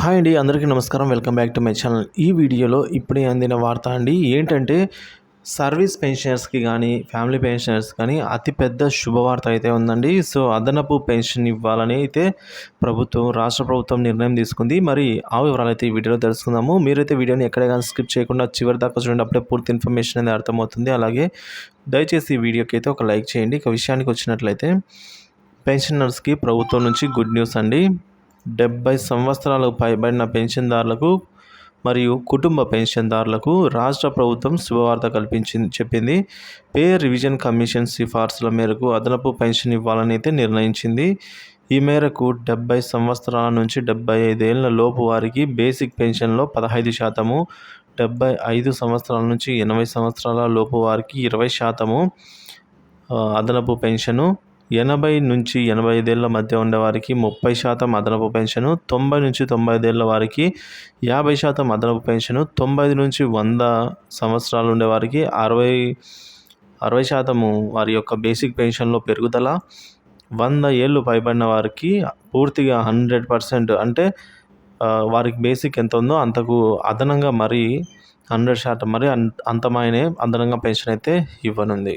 Hi అండి అందరికీ నమస్కారం. Welcome back to my channel. ఈ వీడియోలో ఇప్పుడే అందిన వార్త అండి ఏంటంటే సర్వీస్ పెన్షనర్స్కి కానీ ఫ్యామిలీ పెన్షనర్స్ కానీ అతిపెద్ద శుభవార్త అయితే ఉందండి. సో అదనపు పెన్షన్ ఇవ్వాలని అయితే ప్రభుత్వం రాష్ట్ర ప్రభుత్వం నిర్ణయం తీసుకుంది. మరి ఆ వివరాలు అయితే ఈ వీడియోలో తెలుసుకుందాము. మీరైతే వీడియోని ఎక్కడ కానీ స్కిప్ చేయకుండా చివరి దాకా చూడండి అప్పుడే పూర్తి ఇన్ఫర్మేషన్ అనేది అర్థమవుతుంది. అలాగే దయచేసి ఈ వీడియోకి అయితే ఒక లైక్ చేయండి. ఇక విషయానికి వచ్చినట్లయితే పెన్షనర్స్కి ప్రభుత్వం నుంచి గుడ్ న్యూస్ అండి. డెబ్బై సంవత్సరాలకు పైబడిన పెన్షన్దారులకు మరియు కుటుంబ పెన్షన్దారులకు రాష్ట్ర ప్రభుత్వం శుభవార్త కల్పించింది చెప్పింది. పే రివిజన్ కమిషన్ సిఫార్సుల మేరకు అదనపు పెన్షన్ ఇవ్వాలని అయితే నిర్ణయించింది. ఈ మేరకు డెబ్బై సంవత్సరాల నుంచి డెబ్బై ఐదేళ్ళ లోపు వారికి బేసిక్ పెన్షన్లో పదహైదు శాతము డెబ్బై ఐదు సంవత్సరాల నుంచి ఎనభై సంవత్సరాల లోపు వారికి ఇరవై శాతము అదనపు పెన్షను ఎనభై నుంచి ఎనభై ఐదేళ్ళ మధ్య ఉండేవారికి ముప్పై శాతం అదనపు పెన్షను తొంభై నుంచి తొంభై ఐదేళ్ళ వారికి యాభై శాతం అదనపు పెన్షను తొంభై నుంచి వంద సంవత్సరాలు ఉండేవారికి అరవై అరవై శాతము వారి యొక్క బేసిక్ పెన్షన్లో పెరుగుదల వంద ఏళ్ళు పైబడిన వారికి పూర్తిగా హండ్రెడ్ పర్సెంట్ అంటే వారికి బేసిక్ ఎంత ఉందో అంతకు అదనంగా మరి హండ్రెడ్ శాతం మరి అంతమాయనే అదనంగా పెన్షన్ అయితే ఇవ్వనుంది.